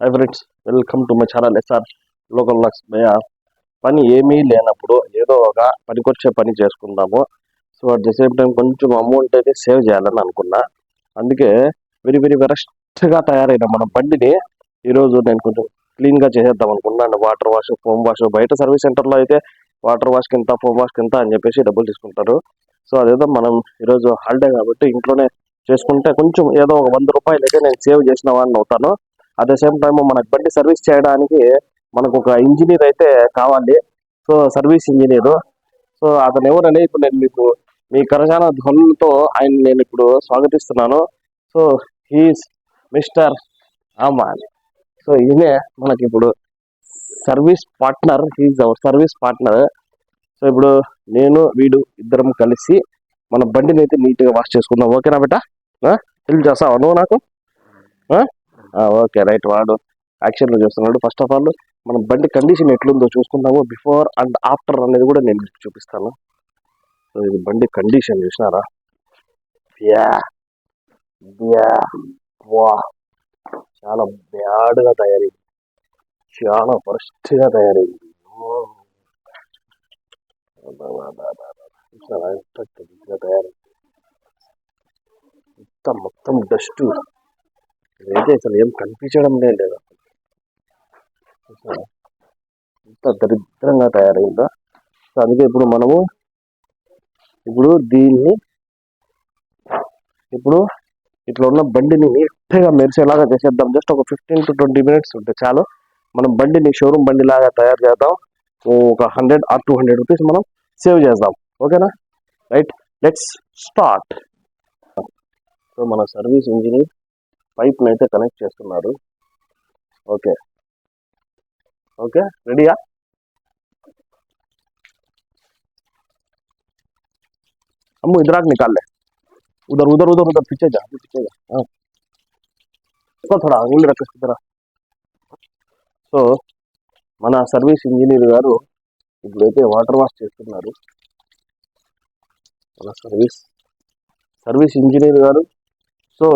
Hi friends welcome to my channel SR local Lux భయ పని ఏమీ లేనప్పుడు ఏదో ఒక పనికొచ్చే పని చేసుకుందాము. So at the same time కొంచెం అమౌంట్ అయితే సేవ్ చేయాలని అనుకున్నా. అందుకే వెరీ వెరీ వెరస్ట్గా తయారైన మన బండిని ఈరోజు నేను కొంచెం క్లీన్గా చేసేద్దాం అనుకున్నాను. వాటర్ వాష్ ఫోమ్ వాష్ బయట సర్వీస్ సెంటర్లో అయితే వాటర్ వాష్కి ఎంత ఫోమ్ వాష్కి ఎంత అని చెప్పేసి డబ్బులు తీసుకుంటారు. సో అదేదో మనం ఈరోజు హాలిడే కాబట్టి ఇంట్లోనే చేసుకుంటే కొంచెం ఏదో ఒక వంద రూపాయలు అయితే నేను సేవ్ చేసిన వాడిని అవుతాను. అట్ ద సేమ్ టైం మనకు బండి సర్వీస్ చేయడానికి మనకు ఒక ఇంజనీర్ అయితే కావాలి. సో సర్వీస్ ఇంజనీర్ సో అతను ఎవరని ఇప్పుడు నేను మీకు మీ కరజాన ధ్వనులతో ఆయన నేను ఇప్పుడు స్వాగతిస్తున్నాను. So he's mister Aman so ఈయనే మనకి ఇప్పుడు service partner he's our service partner so ఇప్పుడు నేను వీడు ఇద్దరం కలిసి మన బండిని అయితే నీట్గా వాష్ చేసుకుందాం. ఓకేనా బేటా? హెల్ప్ చేస్తావా నువ్వు నాకు? Okay right. వాడు యాక్షన్లో చూస్తున్నాడు. ఫస్ట్ ఆఫ్ ఆల్ మన బండి కండిషన్ ఎట్లుందో చూసుకుందాము. బిఫోర్ అండ్ ఆఫ్టర్ అనేది కూడా నేను మీకు చూపిస్తాను. సో ఇది బండి కండిషన్ చూసినారా? యా యా వా. చాలా బ్యాడ్గా తయారైంది. చాలా వరస్ట్గా తయారైంది. ఎంత తయారైంది. ఇంత మొత్తం డస్ట్. అయితే అసలు ఏం కనిపించడం లేదు అసలు. ఎంత దరిద్రంగా తయారైందా. సో అందుకే ఇప్పుడు మనము ఇప్పుడు దీన్ని ఇప్పుడు ఇట్లా ఉన్న బండిని నీట్గా మెరిసేలాగా చేసేద్దాం. జస్ట్ ఒక ఫిఫ్టీన్ టు ట్వంటీ మినిట్స్ ఉంటే చాలు. మనం బండిని షోరూమ్ బండి లాగా తయారు చేద్దాం. ఒక hundred or two hundred rupees మనం సేవ్ చేద్దాం. ఓకేనా? Right let's start. సో మన సర్వీస్ ఇంజనీర్ పైప్ని అయితే కనెక్ట్ చేస్తున్నారు ఓకే ఓకే రెడీయా अम्मू इधर आके निकाल ले उधर उधर उधर उधर पीछे जा पीछे जा हाँ इसको थोड़ा अंगुल रख इसकी तरह సో మన సర్వీస్ ఇంజనీర్ గారు ఇప్పుడైతే వాటర్ వాష్ చేస్తున్నారు మన సర్వీస్ సర్వీస్ ఇంజనీర్ గారు సో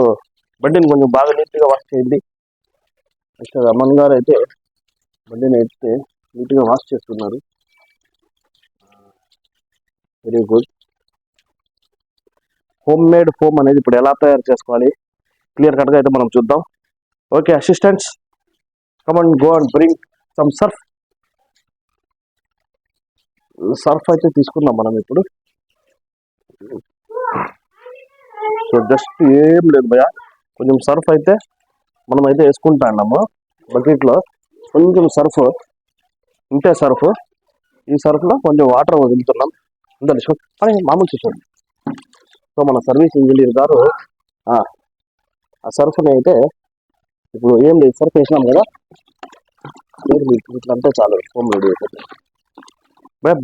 బండిని కొంచెం బాగా నీట్గా వాష్ చేయండి. మిస్టర్ అమన్ గారు అయితే బండిని అయితే నీట్గా వాష్ చేస్తున్నారు. Very good home made foam అనేది ఇప్పుడు ఎలా తయారు చేసుకోవాలి? క్లియర్ కట్గా అయితే మనం చూద్దాం. Okay assistants come on go and bring some surf surf అయితే తీసుకుందాం మనం ఇప్పుడు. సో జస్ట్ ఏం లేదు భయ కొంచెం సర్ఫ్ అయితే మనం అయితే వేసుకుంటాము బకెట్లో కొంచెం సర్ఫ్ ఇంతే సర్ఫ్. ఈ సర్ఫ్లో కొంచెం వాటర్ వదులుతున్నాం. ఉందండి చూ కానీ మామూలు చూసుకోండి సో మన సర్వీస్ ఇంజనీర్ గారు ఆ సర్ఫ్ని అయితే ఇప్పుడు ఏం లేదు సర్ఫ్ వేసినాం కదా. లేదు అంటే చాలు హోమ్ రెడీ అయిపోతుంది.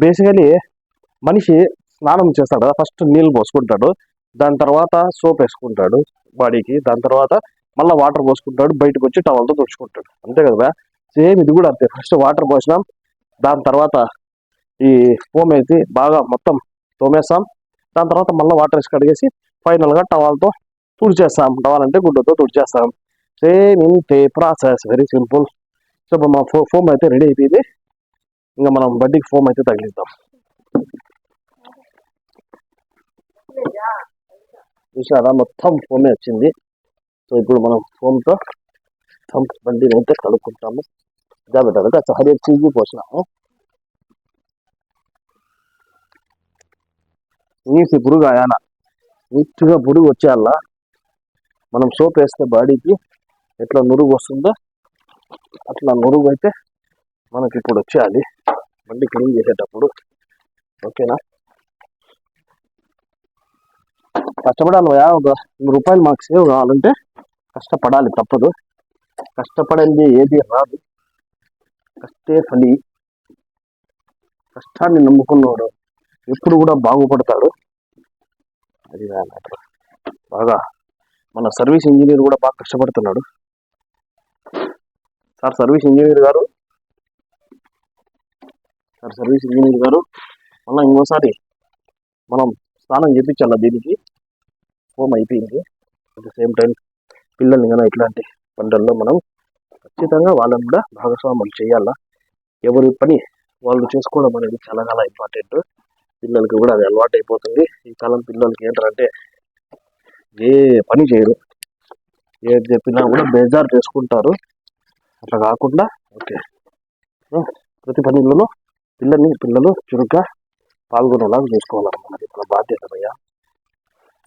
బేసికలీ మనిషి స్నానం చేస్తాడు కదా ఫస్ట్ నీళ్ళు పోసుకుంటాడు. దాని తర్వాత సోప్ వేసుకుంటాడు బాడీకి దాని తర్వాత మళ్ళీ వాటర్ పోసుకుంటాడు బయటకు వచ్చి టవల్తో తుడుచుకుంటాడు. అంతే కదా సేమ్ ఇది కూడా అంతే. ఫస్ట్ వాటర్ పోసినాం దాని తర్వాత ఈ ఫోమ్ వేసి బాగా మొత్తం తోమేస్తాం. దాని తర్వాత మళ్ళీ వాటర్ వేసి కడిగేసి ఫైనల్గా టవాల్తో తుడిచేస్తాం. టవాల్ అంటే గుడ్డతో తుడిచేస్తాం. సేమ్ ఇంతే ప్రాసెస్ వెరీ సింపుల్ సో ఇప్పుడు మా ఫో ఫోమ్ అయితే రెడీ అయిపోయింది. ఇంకా మనం బడ్డీకి ఫోమ్ అయితే తగిలిద్దాం. చూసారా మొత్తం ఫోమే వచ్చింది. సో ఇప్పుడు మనం ఫోమ్తో మొత్తం బండిని అయితే కడుక్కుంటాము జాబితా కాస్త హరి చీజీ పోసినాము. నీసి పురుగు ఆయన. నీట్గా పురుగు వచ్చేలా మనం సోప్ వేస్తే బాడీకి ఎట్లా నురుగు వస్తుందో అట్లా నురుగు అయితే మనకి ఇప్పుడు వచ్చేయాలి. బండి క్లీన్ చేసేటప్పుడు. ఓకేనా? కష్టపడాలి భయా ఒక రూపాయలు మాకు సేవ్ కావాలంటే కష్టపడాలి తప్పదు. కష్టపడింది ఏది రాదు. కష్టే ఫలి కష్టాన్ని నమ్ముకున్నవాడు ఎప్పుడు కూడా బాగుపడతాడు. అది అన్నట్టు బాగా మన సర్వీస్ ఇంజనీర్ కూడా బాగా కష్టపడుతున్నాడు. సార్ సర్వీస్ ఇంజనీర్ గారు? సార్ సర్వీస్ ఇంజనీర్ గారు మళ్ళీ ఇంకోసారి మనం స్నానం చేయించాల దీనికి? హోమ్ అయిపోయింది. అట్ ద సేమ్ టైం పిల్లల్ని కానీ ఇట్లాంటి పంటల్లో మనం ఖచ్చితంగా వాళ్ళని కూడా భాగస్వాములు చేయాలా? ఎవరి పని వాళ్ళు చేసుకోవడం అనేది చాలా చాలా ఇంపార్టెంట్ పిల్లలకి కూడా అది అలవాటు అయిపోతుంది. ఈ కాలం పిల్లలకి ఏంటంటే ఏ పని చేయరు. ఏది చెప్పినా కూడా బేజారు చేసుకుంటారు. అట్లా కాకుండా ఓకే. ప్రతి పనిలోనూ పిల్లల్ని పిల్లలు చురుగ్గా పాల్గొనేలాగా చేసుకోవాలన్నమాట. అది మన బాధ్యత భయ్యా.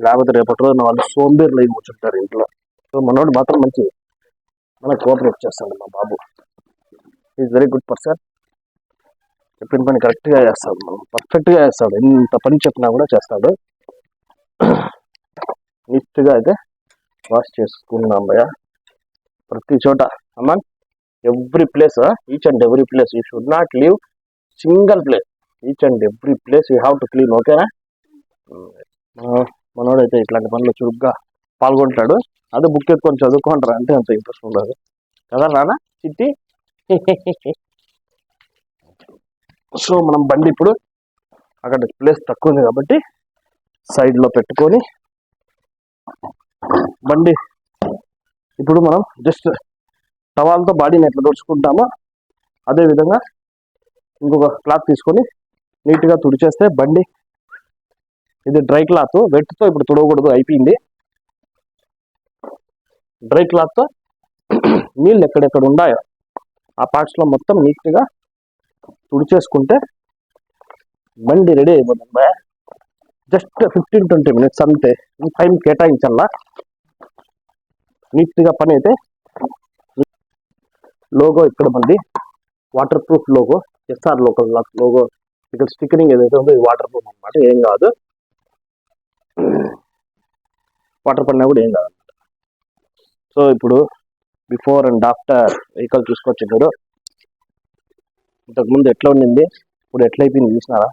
లేకపోతే రేపటి రోజున వాళ్ళు సోంబేర్లు అయి కూర్చుంటారు ఇంట్లో. సో మనోడు మాత్రం మంచి మన కోఆపరేట్ చేస్తాడు మా బాబు. ఈజ్ వెరీ గుడ్ పర్సన్ చెప్పిన పని కరెక్ట్గా చేస్తాడు మనం. పర్ఫెక్ట్గా చేస్తాడు. ఎంత పని చెప్పినా కూడా చేస్తాడు. నీట్గా అయితే వాష్ చేసుకున్నాం భయ ప్రతి చోట Amman every place each and every place you should not leave single place each and every place you have to clean ఓకేనా అయితే ఇట్లాంటి పనులు చురుగ్గా పాల్గొంటాడు. అదే బుక్ ఎత్తుకొని చదువుకుంటారు. అంటే అంత ఇంట్రెస్ట్ ఉండదు. కదా రానా చిట్టి? సో మనం బండి ఇప్పుడు అక్కడ ప్లేస్ తక్కువ ఉంది కాబట్టి సైడ్లో లో పెట్టుకొని బండి ఇప్పుడు మనం జస్ట్ టవాల్తో బాడీని ఎట్లా తుడుచుకుంటామో అదే విధంగా ఇంకొక క్లాత్ తీసుకొని నీట్గా తుడిచేస్తే బండి ఇది డ్రై క్లాత్. వెట్తో ఇప్పుడు తుడవకూడదు అయిపోయింది. డ్రై క్లాత్తో నీళ్ళు ఎక్కడెక్కడ ఉన్నాయో ఆ పార్ట్స్లో మొత్తం నీట్గా తుడిచేసుకుంటే బండి రెడీ అయిపోతుంది జస్ట్ ఫిఫ్టీన్ ట్వంటీ మినిట్స్ అంతే. టైం కేటాయించాలా నీట్గా పని అయితే లోగో ఇక్కడ మంది waterproof logo SR local logo ఇక్కడ స్టిక్కరింగ్ ఏదైతే ఉందో ఇది వాటర్ ప్రూఫ్ అన్నమాట. ఏం కాదు. వాటర్ పడినా కూడా ఏం కాదు సో ఇప్పుడు బిఫోర్ అండ్ ఆఫ్టర్ వెహికల్ చూసుకోవచ్చు మీరు ఇంతకుముందు ఎట్లా ఉండింది? ఇప్పుడు ఎట్లయిపోయింది చూసినారా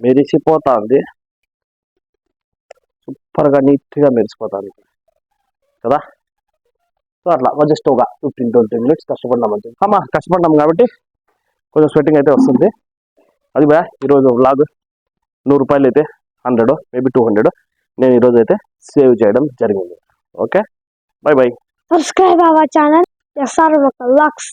మెరిసిపోతా ఉంది సూపర్గా నీట్గా మెరిసిపోతుంది. కదా? సో అట్లా. జస్ట్ ఒక ఫిఫ్టీన్ ట్వంటీ మినిట్స్ కష్టపడినాం అంతే. అమ్మా కష్టపడ్డాం కాబట్టి కొంచెం స్వెట్టింగ్ అయితే వస్తుంది. అది బా ఈరోజు వ్లాగ్ నూరు రూపాయలు అయితే హండ్రెడ్ మేబీ టూ హండ్రెడ్ నేను ఈరోజు అయితే సేవ్ చేయడం జరిగింది. Okay? Bye bye. Subscribe our channel SR ఒక లక్స్